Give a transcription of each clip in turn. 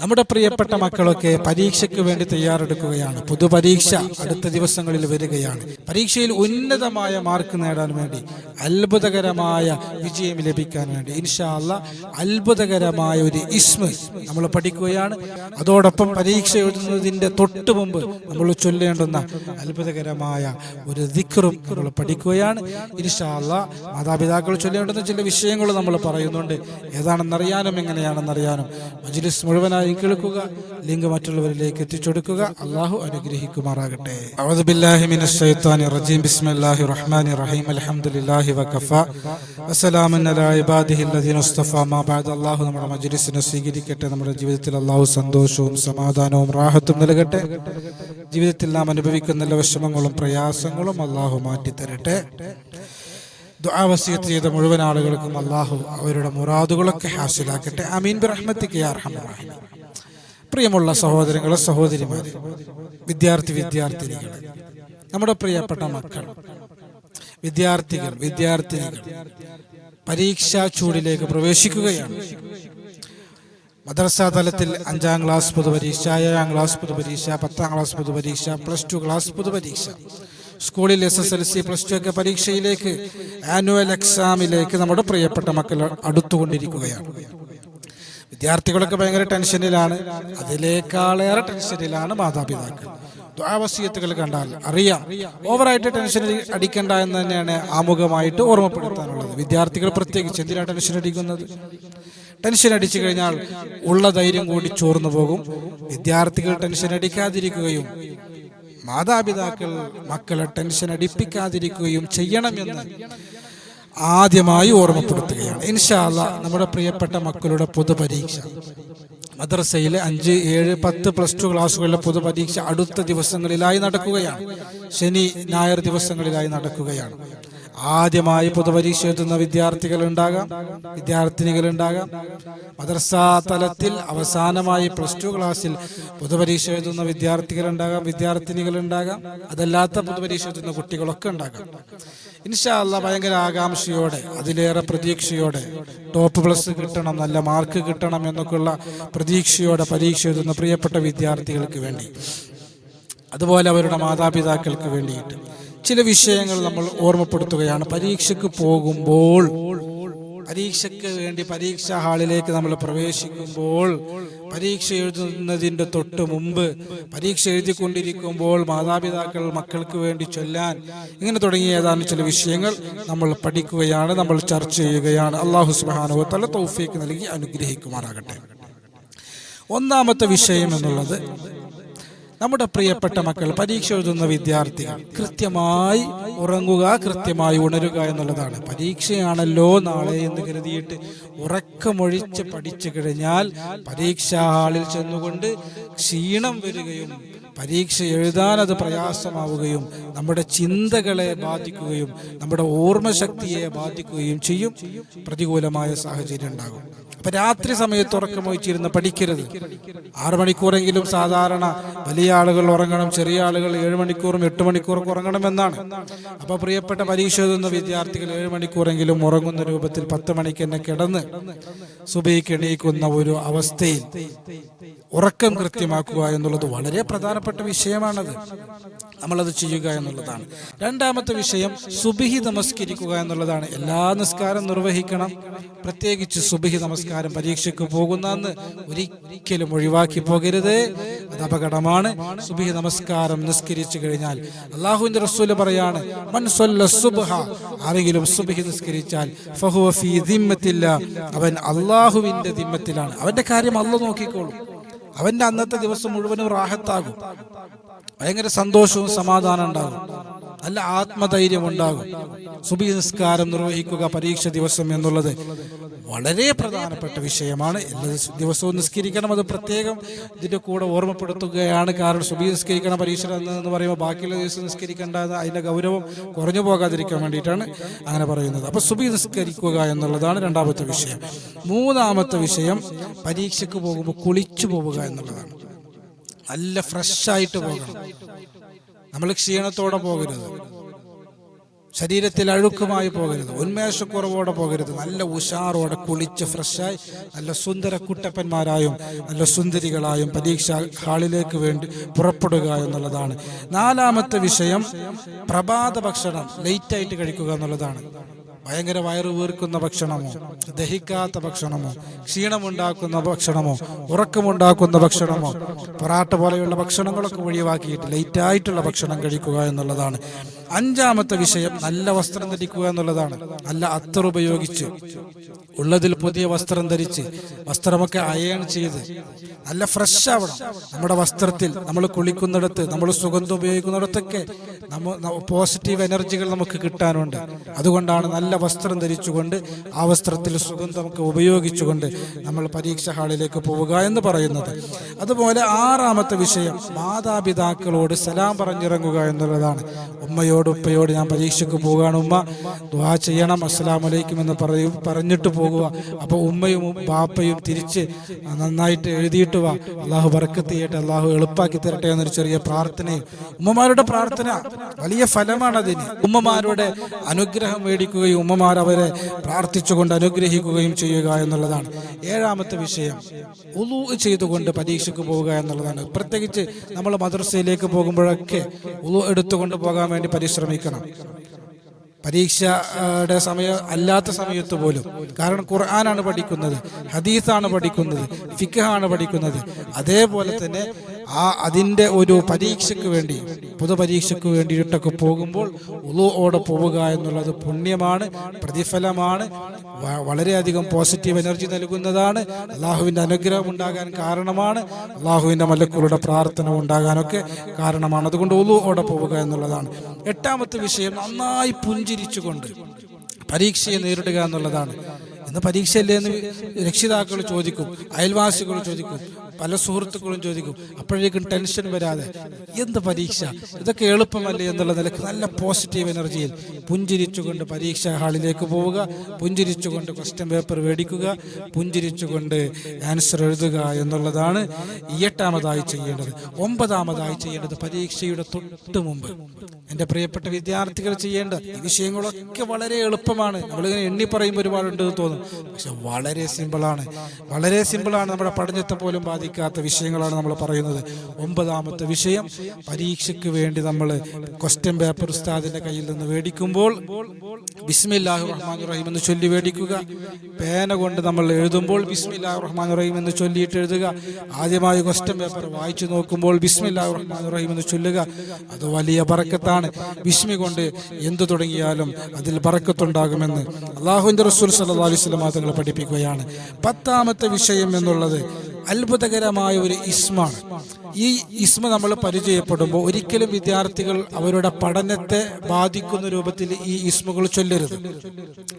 നമ്മുടെ പ്രിയപ്പെട്ട മക്കളൊക്കെ പരീക്ഷയ്ക്ക് വേണ്ടി തയ്യാറെടുക്കുകയാണ്. പൊതുപരീക്ഷ അടുത്ത ദിവസങ്ങളിൽ വരികയാണ്. പരീക്ഷയിൽ ഉന്നതമായ മാർക്ക് നേടാൻ വേണ്ടി അത്ഭുതകരമായ വിജയം ലഭിക്കാൻ വേണ്ടി ഇൻഷാല്ല അത്ഭുതകരമായ ഒരു ഇസ്മ നമ്മൾ പഠിക്കുകയാണ്. അതോടൊപ്പം പരീക്ഷ എഴുതുന്നതിന്റെ തൊട്ട് മുമ്പ് നമ്മൾ ചൊല്ലേണ്ടുന്ന അത്ഭുതകരമായ ഒരു ദിക്റും നമ്മൾ പഠിക്കുകയാണ്. ഇൻഷാല്ല മാതാപിതാക്കൾ ചൊല്ലേണ്ടുന്ന ചില വിഷയങ്ങൾ നമ്മൾ പറയുന്നുണ്ട്. ഏതാണെന്നറിയാനും എങ്ങനെയാണെന്നറിയാനും മജ്ലിസ് മുഴുവനായി കേൾക്കുക ലിങ്ക് മറ്റുള്ളവരിലേക്ക് എത്തിച്ചു കൊടുക്കുക അള്ളാഹു അനുഗ്രഹിക്കുമാറാകട്ടെ നമ്മുടെ മജ്ലിസിനെ സ്വീകരിക്കട്ടെ. നമ്മുടെ ജീവിതത്തിൽ അള്ളാഹു സന്തോഷവും സമാധാനവും റാഹത്തും നൽകട്ടെ. ജീവിതത്തിൽ നാം അനുഭവിക്കുന്ന എല്ലാ വിഷമങ്ങളും പ്രയാസങ്ങളും അള്ളാഹു മാറ്റിത്തരട്ടെ. ദുആവസിയത്ത് ചെയ്ത മുഴുവൻ ആളുകൾക്കും അള്ളാഹു അവരുടെ മുറാദുകളൊക്കെ ഹാസിലാക്കട്ടെ. അമീൻ ബിറഹ്മത്തിക്ക് യാ പ്രിയമുള്ള സഹോദരങ്ങളെ സഹോദരിമാരെ വിദ്യാർത്ഥി വിദ്യാർത്ഥിനികൾ നമ്മുടെ പ്രിയപ്പെട്ട മക്കൾ വിദ്യാർത്ഥികൾ വിദ്യാർത്ഥിനികൾ പരീക്ഷാ ചൂടിലേക്ക് പ്രവേശിക്കുകയാണ്. മദ്രസാ തലത്തിൽ അഞ്ചാം ക്ലാസ് പൊതുപരീക്ഷ ഏഴാം ക്ലാസ് പൊതുപരീക്ഷ പത്താം ക്ലാസ് പൊതുപരീക്ഷ പ്ലസ് ടു ക്ലാസ് പൊതുപരീക്ഷ സ്കൂളിൽ S S L C plus two ഒക്കെ പരീക്ഷയിലേക്ക് ആനുവൽ എക്സാമിലേക്ക് നമ്മുടെ പ്രിയപ്പെട്ട മക്കൾ അടുത്തുകൊണ്ടിരിക്കുകയാണ്. വിദ്യാർത്ഥികളൊക്കെ ഭയങ്കര ടെൻഷനിലാണ്. അതിലേക്കാളേറെ ടെൻഷനിലാണ് മാതാപിതാക്കൾ. ദ്വാവസീയത്തുകൾ കണ്ടാൽ അറിയാം. ഓവറായിട്ട് ടെൻഷൻ അടിക്കേണ്ട എന്ന് തന്നെയാണ് ആമുഖമായിട്ട് ഓർമ്മപ്പെടുത്താനുള്ളത്. വിദ്യാർത്ഥികൾ പ്രത്യേകിച്ച് എന്തിനാണ് ടെൻഷൻ അടിക്കുന്നത്? ടെൻഷൻ അടിച്ചു കഴിഞ്ഞാൽ ഉള്ള ധൈര്യം കൂടി ചോർന്നു പോകും. വിദ്യാർത്ഥികൾ ടെൻഷൻ അടിക്കാതിരിക്കുകയും മാതാപിതാക്കൾ മക്കളെ ടെൻഷൻ അടിപ്പിക്കാതിരിക്കുകയും ചെയ്യണമെന്ന് ആദ്യമായി ഓർമ്മപ്പെടുത്തുകയാണ്. ഇൻഷാല്ല നമ്മുടെ പ്രിയപ്പെട്ട മക്കളുടെ പൊതുപരീക്ഷ. മദ്രസയിലെ അഞ്ച് ഏഴ് പത്ത് പ്ലസ് ടു ക്ലാസ്സുകളിലെ പൊതുപരീക്ഷ അടുത്ത ദിവസങ്ങളിലായി നടക്കുകയാണ്. ശനി ഞായർ ദിവസങ്ങളിലായി നടക്കുകയാണ്. ആദ്യമായി പൊതുപരീക്ഷ എഴുതുന്ന വിദ്യാർത്ഥികൾ ഉണ്ടാകാം വിദ്യാർത്ഥിനികൾ ഉണ്ടാകാം മദ്രസ തലത്തിൽ അവസാനമായി പ്ലസ് ടു ക്ലാസ്സിൽ പൊതുപരീക്ഷ എഴുതുന്ന വിദ്യാർത്ഥികൾ ഉണ്ടാകാം വിദ്യാർത്ഥിനികൾ ഉണ്ടാകാം അതല്ലാത്ത പൊതുപരീക്ഷ എഴുതുന്ന കുട്ടികളൊക്കെ ഉണ്ടാകാം. ഇൻഷാല്ല ഭയങ്കര ആകാംക്ഷയോടെ അതിലേറെ പ്രതീക്ഷയോടെ ടോപ്പ് പ്ലസ് കിട്ടണം നല്ല മാർക്ക് കിട്ടണം എന്നൊക്കെയുള്ള പ്രതീക്ഷയോടെ പരീക്ഷ എഴുതുന്ന പ്രിയപ്പെട്ട വിദ്യാർത്ഥികൾക്ക് വേണ്ടി. അതുപോലെ അവരുടെ മാതാപിതാക്കൾക്ക് വേണ്ടിയിട്ട്. ചില വിഷയങ്ങൾ നമ്മൾ ഓർമ്മപ്പെടുത്തുകയാണ്. പരീക്ഷയ്ക്ക് പോകുമ്പോൾ പരീക്ഷയ്ക്ക് വേണ്ടി പരീക്ഷാ ഹാളിലേക്ക് നമ്മൾ പ്രവേശിക്കുമ്പോൾ പരീക്ഷ എഴുതുന്നതിന്റെ തൊട്ട് മുമ്പ് പരീക്ഷ എഴുതിക്കൊണ്ടിരിക്കുമ്പോൾ മാതാപിതാക്കൾ മക്കൾക്ക് വേണ്ടി ചൊല്ലാൻ ഇങ്ങനെ തുടങ്ങിയ ഏതാനും ചില വിഷയങ്ങൾ നമ്മൾ പഠിക്കുകയാണ് നമ്മൾ ചർച്ച ചെയ്യുകയാണ്. അള്ളാഹു സുബാനുവ തല തൗഫീക്ക് നൽകി അനുഗ്രഹിക്കുമാറാകട്ടെ. ഒന്നാമത്തെ വിഷയം എന്നുള്ളത് നമ്മുടെ പ്രിയപ്പെട്ട മക്കൾ പരീക്ഷ എഴുതുന്ന വിദ്യാർത്ഥികൾ കൃത്യമായി ഉറങ്ങുക കൃത്യമായി ഉണരുക എന്നുള്ളതാണ്. പരീക്ഷയാണല്ലോ നാളെ എന്ന് കരുതിയിട്ട് ഉറക്കമൊഴിച്ച് പഠിച്ചു കഴിഞ്ഞാൽ പരീക്ഷാ ഹാളിൽ ചെന്നുകൊണ്ട് ക്ഷീണം വരികയും പരീക്ഷ എഴുതാൻ അത് പ്രയാസമാവുകയും നമ്മുടെ ചിന്തകളെ ബാധിക്കുകയും നമ്മുടെ ഓർമ്മശക്തിയെ ബാധിക്കുകയും ചെയ്യും. പ്രതികൂലമായ സാഹചര്യം ഉണ്ടാകും. അപ്പൊ രാത്രി സമയത്ത് ഉറക്കം ഒഴിച്ചിരുന്ന് പഠിക്കരുത്. ആറു മണിക്കൂറെങ്കിലും സാധാരണ വലിയ ആളുകൾ ഉറങ്ങണം ചെറിയ ആളുകൾ ഏഴ് മണിക്കൂറും എട്ട് മണിക്കൂറും ഉറങ്ങണമെന്നാണ് അപ്പൊ പ്രിയപ്പെട്ട പരീക്ഷ എഴുതുന്ന വിദ്യാർത്ഥികൾ ഏഴ് മണിക്കൂറെങ്കിലും ഉറങ്ങുന്ന രൂപത്തിൽ പത്ത് മണിക്ക് തന്നെ കിടന്ന് സുബൈക്ക് എണീക്കുന്ന ഒരു അവസ്ഥയിൽ ഉറക്കം കൃത്യമാക്കുക എന്നുള്ളത് വളരെ പ്രധാനപ്പെട്ട വിഷയമാണത്. നമ്മളത് ചെയ്യുക എന്നുള്ളതാണ്. രണ്ടാമത്തെ വിഷയം സുബിഹി നമസ്കരിക്കുക എന്നുള്ളതാണ്. എല്ലാ നിസ്കാരം നിർവഹിക്കണം. പ്രത്യേകിച്ച് സുബിഹി നമസ്കാരം പരീക്ഷയ്ക്ക് പോകുന്ന ഒരിക്കലും ഒഴിവാക്കി പോകരുത്. അത് അപകടമാണ്. സുബിഹി നമസ്കാരം നിസ്കരിച്ചു കഴിഞ്ഞാൽ അള്ളാഹുവിന്റെ റസൂൽ പറയാണ് ആരെങ്കിലും സുബിഹി നിസ്കരിച്ചാൽ അവൻ അള്ളാഹുവിന്റെ ദിമ്മത്തിലാണ്. അവന്റെ കാര്യം അല്ല നോക്കിക്കോളും. അവന്റെ അന്നത്തെ ദിവസം മുഴുവനും റാഹത്താകും. ഭയങ്കര സന്തോഷവും സമാധാനം ഉണ്ടാകും. നല്ല ആത്മധൈര്യം ഉണ്ടാകും സുബി നിസ്കാരം നിർവഹിക്കുക പരീക്ഷ ദിവസം എന്നുള്ളത് വളരെ പ്രധാനപ്പെട്ട വിഷയമാണ്. എല്ലാ ദിവസവും നിസ്കരിക്കണം അത് പ്രത്യേകം ഇതിന്റെ കൂടെ ഓർമ്മപ്പെടുത്തുകയാണ് കാരണം സുബി നിസ്കരിക്കണം പരീക്ഷ എന്ന് പറയുമ്പോൾ ബാക്കിയുള്ള ദിവസം നിസ്കരിക്കേണ്ട അതിന്റെ ഗൗരവം കുറഞ്ഞു പോകാതിരിക്കാൻ വേണ്ടിയിട്ടാണ് അങ്ങനെ പറയുന്നത്. അപ്പൊ സുബി നിസ്കരിക്കുക എന്നുള്ളതാണ് രണ്ടാമത്തെ വിഷയം. മൂന്നാമത്തെ വിഷയം പരീക്ഷയ്ക്ക് പോകുമ്പോൾ കുളിച്ചു പോവുക എന്നുള്ളതാണ്. നല്ല ഫ്രഷ് ആയിട്ട് പോകണം. നമ്മൾ ക്ഷീണത്തോടെ പോകരുത്. ശരീരത്തിൽ അഴുക്കുമായി പോകരുത്. ഉന്മേഷക്കുറവോടെ പോകരുത്. നല്ല ഉഷാറോടെ കുളിച്ച് ഫ്രഷായി നല്ല സുന്ദര കുട്ടപ്പന്മാരായും നല്ല സുന്ദരികളായും പരീക്ഷാ ഹാളിലേക്ക് വേണ്ടി പുറപ്പെടുക എന്നുള്ളതാണ്. നാലാമത്തെ വിഷയം പ്രഭാത ഭക്ഷണം ലേറ്റായിട്ട് കഴിക്കുക എന്നുള്ളതാണ്. ഭയങ്കര വയറു വീർക്കുന്ന ഭക്ഷണമോ? ദഹിക്കാത്ത ഭക്ഷണമോ? ക്ഷീണമുണ്ടാക്കുന്ന ഭക്ഷണമോ? ഉറക്കമുണ്ടാക്കുന്ന ഭക്ഷണമോ? പൊറാട്ട പോലെയുള്ള ഭക്ഷണങ്ങളൊക്കെ ഒഴിവാക്കിയിട്ട് ലൈറ്റായിട്ടുള്ള ഭക്ഷണം കഴിക്കുക എന്നുള്ളതാണ്. അഞ്ചാമത്തെ വിഷയം നല്ല വസ്ത്രം ധരിക്കുക എന്നുള്ളതാണ്. നല്ല അത്തർ ഉപയോഗിച്ച്. ഉള്ളതിൽ പുതിയ വസ്ത്രം ധരിച്ച് വസ്ത്രമൊക്കെ അയൺ ചെയ്ത് നല്ല ഫ്രഷ് ആവണം. നമ്മുടെ വസ്ത്രത്തിൽ നമ്മൾ കുളിക്കുന്നിടത്ത് നമ്മൾ സുഗന്ധം ഉപയോഗിക്കുന്നിടത്തൊക്കെ പോസിറ്റീവ് എനർജികൾ നമുക്ക് കിട്ടാനുണ്ട്. അതുകൊണ്ടാണ് നല്ല വസ്ത്രം ധരിച്ചുകൊണ്ട് ആ വസ്ത്രത്തിൽ സുഗന്ധമൊക്കെ ഉപയോഗിച്ചുകൊണ്ട് നമ്മൾ പരീക്ഷ ഹാളിലേക്ക് പോവുക എന്ന് പറയുന്നത്. അതുപോലെ ആറാമത്തെ വിഷയം മാതാപിതാക്കളോട് സലാം പറഞ്ഞിറങ്ങുക എന്നുള്ളതാണ്. ഉമ്മയോട് ഉപ്പയോട് ഞാൻ പരീക്ഷയ്ക്ക് പോവുകയാണ്. ഉമ്മ ദ്വാ ചെയ്യണം അസ്സലാം വലൈക്കും എന്ന് പറയും പറഞ്ഞിട്ട് പോകുക. അപ്പോൾ ഉമ്മയും ബാപ്പയും തിരിച്ച് നന്നായിട്ട് എഴുതിയിട്ട് വാ. അള്ളാഹു വറക്കത്ത് ചെയ്യട്ടെ അള്ളാഹു എളുപ്പാക്കി തരട്ടെ എന്നൊരു ചെറിയ പ്രാർത്ഥനയും. ഉമ്മമാരുടെ പ്രാർത്ഥന വലിയ ഫലമാണ് അതിന്. ഉമ്മമാരുടെ അനുഗ്രഹം മേടിക്കുകയും ഉമ്മമാർ അവരെ പ്രാർത്ഥിച്ചുകൊണ്ട് അനുഗ്രഹിക്കുകയും ചെയ്യുക എന്നുള്ളതാണ് ഏഴാമത്തെ വിഷയം. ഉളു ചെയ്തുകൊണ്ട് പരീക്ഷയ്ക്ക് പോവുക എന്നുള്ളതാണ്. പ്രത്യേകിച്ച് നമ്മൾ മദ്രസയിലേക്ക് പോകുമ്പോഴൊക്കെ ഉളു എടുത്തുകൊണ്ട് പോകാൻ വേണ്ടി പരിശ്രമിക്കണം പരീക്ഷയുടെ സമയം അല്ലാത്ത സമയത്ത് പോലും. കാരണം ഖുർആനാണ് പഠിക്കുന്നത് ഹദീസാണ് പഠിക്കുന്നത് ഫിഖാണ് പഠിക്കുന്നത്. അതേപോലെ തന്നെ ആ അതിന്റെ ഒരു പരീക്ഷയ്ക്ക് വേണ്ടി പൊതുപരീക്ഷയ്ക്ക് വേണ്ടിയിട്ടൊക്കെ പോകുമ്പോൾ ഉളുവോടെ പോവുക എന്നുള്ളത് പുണ്യമാണ് പ്രതിഫലമാണ് വളരെയധികം പോസിറ്റീവ് എനർജി നൽകുന്നതാണ് അള്ളാഹുവിന്റെ അനുഗ്രഹം ഉണ്ടാകാൻ കാരണമാണ് അള്ളാഹുവിന്റെ മലക്കുകളുടെ പ്രാർത്ഥന ഉണ്ടാകാനൊക്കെ കാരണമാണ്. അതുകൊണ്ട് ഉളുവോടെ പോവുക എന്നുള്ളതാണ്. എട്ടാമത്തെ വിഷയം നന്നായി പുഞ്ചിരിച്ചുകൊണ്ട് പരീക്ഷയെ നേരിടുക എന്നുള്ളതാണ്. ഇന്ന് പരീക്ഷയല്ലേ എന്ന് രക്ഷിതാക്കൾ ചോദിക്കും അയൽവാസികൾ ചോദിക്കും പല സുഹൃത്തുക്കളും ചോദിക്കും അപ്പോഴേക്കും ടെൻഷൻ വരാതെ എന്ത് പരീക്ഷ? ഇതൊക്കെ എളുപ്പമല്ലേ? എന്നുള്ള നിലയ്ക്ക് നല്ല പോസിറ്റീവ് എനർജിയിൽ പുഞ്ചിരിച്ചുകൊണ്ട് പരീക്ഷാ ഹാളിലേക്ക് പോവുക പുഞ്ചിരിച്ചുകൊണ്ട് ക്വസ്റ്റ്യൻ പേപ്പർ മേടിക്കുക പുഞ്ചിരിച്ചുകൊണ്ട് ആൻസർ എഴുതുക എന്നുള്ളതാണ് എട്ടാമതായി ചെയ്യേണ്ടത്. ഒമ്പതാമതായി ചെയ്യേണ്ടത് പരീക്ഷയുടെ തൊട്ട് മുമ്പ്. എന്റെ പ്രിയപ്പെട്ട വിദ്യാർത്ഥികൾ ചെയ്യേണ്ട ഈ വിഷയങ്ങളൊക്കെ വളരെ എളുപ്പമാണ്. നമ്മളിങ്ങനെ എണ്ണി പറയുമ്പോൾ ഒരുപാടുണ്ട് തോന്നും. പക്ഷെ വളരെ സിമ്പിളാണ് വളരെ സിമ്പിളാണ് നമ്മുടെ പഠനത്തെ പോലും ബാധിക്കാത്ത വിഷയങ്ങളാണ് നമ്മൾ പറയുന്നത്. ഒമ്പതാമത്തെ വിഷയം പരീക്ഷയ്ക്ക് വേണ്ടി നമ്മൾ ക്വസ്റ്റ്യൻ പേപ്പർ ഉസ്താദിന്റെ കയ്യിൽ നിന്ന് മേടിക്കുമ്പോൾ ബിസ്മില്ലാഹു റഹ്മാൻ റഹീം എന്ന് ചൊല്ലി മേടിക്കുക പേന കൊണ്ട് നമ്മൾ എഴുതുമ്പോൾ ബിസ്മില്ലാഹു റഹ്മാൻ റഹീം എന്ന് ചൊല്ലിയിട്ട് എഴുതുക. ആദ്യമായി ക്വസ്റ്റ്യൻ പേപ്പർ വായിച്ചു നോക്കുമ്പോൾ ബിസ്മില്ലാഹു റഹ്മാൻ റഹീം എന്ന് ചൊല്ലുക. അത് വലിയ പറക്കത്താണ് ബിസ്മി കൊണ്ട് എന്തു തുടങ്ങിയാലും അതിൽ പറക്കത്തുണ്ടാകുമെന്ന് അള്ളാഹുന്റെ റസൂൽ സല്ലാ അലൈഹി തങ്ങൾ പഠിപ്പിക്കുകയാണ്. പത്താമത്തെ വിഷയം എന്നുള്ളത് അത്ഭുതകരമായ ഒരു ഇസ്മാണ്. ഈ ഇസ്മ നമ്മൾ പരിചയപ്പെടുമ്പോൾ ഒരിക്കലും വിദ്യാർത്ഥികൾ അവരുടെ പഠനത്തെ ബാധിക്കുന്ന രൂപത്തിൽ ഈ ഇസ്മുകൾ ചൊല്ലരുത്.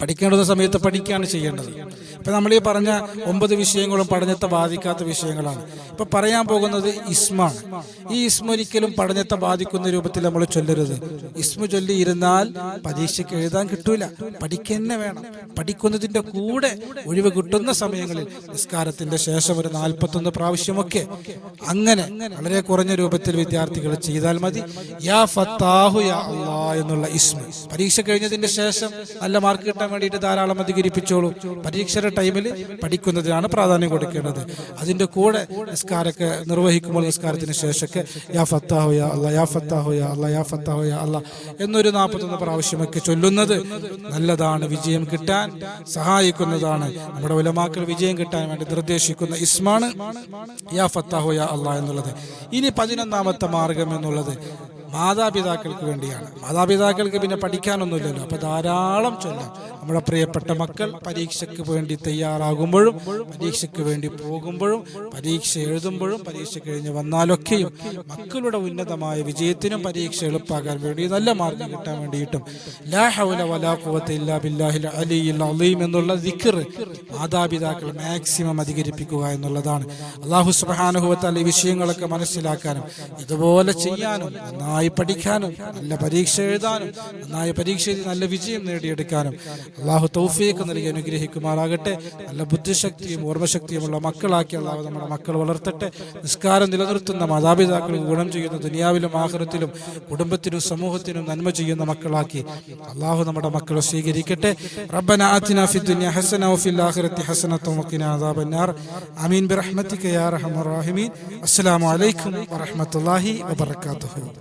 പഠിക്കേണ്ടുന്ന സമയത്ത് പഠിക്കുകയാണ് ചെയ്യേണ്ടത്. ഇപ്പൊ നമ്മൾ ഈ പറഞ്ഞ ഒമ്പത് വിഷയങ്ങളും പഠനത്തെ ബാധിക്കാത്ത വിഷയങ്ങളാണ്. ഇപ്പൊ പറയാൻ പോകുന്നത് ഇസ്മാണ്. ഈ ഇസ്മ ഒരിക്കലും പഠനത്തെ ബാധിക്കുന്ന രൂപത്തിൽ നമ്മൾ ചൊല്ലരുത്. ഇസ്മ ചൊല്ലി ഇരുന്നാൽ പരീക്ഷയ്ക്ക് എഴുതാൻ കിട്ടൂല. പഠിക്കന്നെ വേണം. പഠിക്കുന്നതിന്റെ കൂടെ ഒഴിവ് കിട്ടുന്ന സമയങ്ങളിൽ നിസ്കാരത്തിന്റെ ശേഷം ഒരു നാൽപ്പത്തൊന്ന് പ്രാവശ്യമൊക്കെ അങ്ങനെ വളരെ കുറഞ്ഞ രൂപത്തിൽ വിദ്യാർത്ഥികൾ ചെയ്താൽ മതി. യാ ഫത്താഹു യാ എന്നുള്ള ഇസ്മ. പരീക്ഷ കഴിഞ്ഞതിന്റെ ശേഷം നല്ല മാർക്ക് കിട്ടാൻ വേണ്ടിയിട്ട് ധാരാളം അധികരിപ്പിച്ചോളൂ. പരീക്ഷയുടെ ടൈമിൽ പഠിക്കുന്നതിനാണ് പ്രാധാന്യം കൊടുക്കേണ്ടത്. അതിന്റെ കൂടെ നിസ്കാരമൊക്കെ നിർവഹിക്കുമ്പോൾ നിസ്കാരത്തിന് ശേഷമൊക്കെ യാ ഫത്താഹു യാ അല്ല യാ ഫത്താഹു യാ അല്ല യാ ഫത്താഹു യാ അല്ല എന്നൊരു നാൽപ്പത്തൊന്ന് പ്രാവശ്യമൊക്കെ ചൊല്ലുന്നത് നല്ലതാണ് വിജയം കിട്ടാൻ സഹായിക്കുന്നതാണ്. നമ്മുടെ ഉലമാക്കൾ വിജയം കിട്ടാൻ വേണ്ടി നിർദ്ദേശിക്കുന്ന ഇസ്മാണ് യാ ഫത്താഹു യാ അല്ല എന്നുള്ളത്. ഇനി പതിനൊന്നാമത്തെ മാർഗം എന്നുള്ളത് മാതാപിതാക്കൾക്ക് വേണ്ടിയാണ്. മാതാപിതാക്കൾക്ക് പിന്നെ പഠിക്കാനൊന്നുമില്ലല്ലോ. അപ്പൊ ധാരാളം ചൊല്ലാം. നമ്മുടെ പ്രിയപ്പെട്ട മക്കൾ പരീക്ഷയ്ക്ക് വേണ്ടി തയ്യാറാകുമ്പോഴും പരീക്ഷയ്ക്ക് വേണ്ടി പോകുമ്പോഴും പരീക്ഷ എഴുതുമ്പോഴും പരീക്ഷ കഴിഞ്ഞ് വന്നാലൊക്കെയും മക്കളുടെ ഉന്നതമായ വിജയത്തിനും പരീക്ഷ എളുപ്പാക്കാൻ വേണ്ടി നല്ല മാർഗം കിട്ടാൻ വേണ്ടിയിട്ടും എന്നുള്ള ദിക്കർ മാതാപിതാക്കൾ മാക്സിമം അധികരിപ്പിക്കുക എന്നുള്ളതാണ്. അള്ളാഹു സുബാനുഭവത്താൽ ഈ വിഷയങ്ങളൊക്കെ മനസ്സിലാക്കാനും ഇതുപോലെ ചെയ്യാനും നന്നായി പഠിക്കാനും നല്ല പരീക്ഷ എഴുതാനും നന്നായി പരീക്ഷ എഴുതി നല്ല വിജയം നേടിയെടുക്കാനും അള്ളാഹു തൗഫീഖ് നൽകി അനുഗ്രഹിക്കുമാറാകട്ടെ. നല്ല ബുദ്ധിശക്തിയും ഓർമ്മശക്തിയുമുള്ള മക്കളാക്കി അള്ളാഹു നമ്മുടെ മക്കൾ വളർത്തട്ടെ. നിസ്കാരം നിലനിർത്തുന്ന മാതാപിതാക്കൾക്ക് ഗുണം ചെയ്യുന്ന ദുനിയാവിലും ആഹ്റത്തിലും കുടുംബത്തിനും സമൂഹത്തിനും നന്മ ചെയ്യുന്ന മക്കളാക്കി അള്ളാഹു നമ്മുടെ മക്കളെ സ്വീകരിക്കട്ടെ. റഹീമീൻ. അസ്സലാമു അലൈക്കും വറഹ്മത്തുള്ളാഹി വബറകാതുഹു.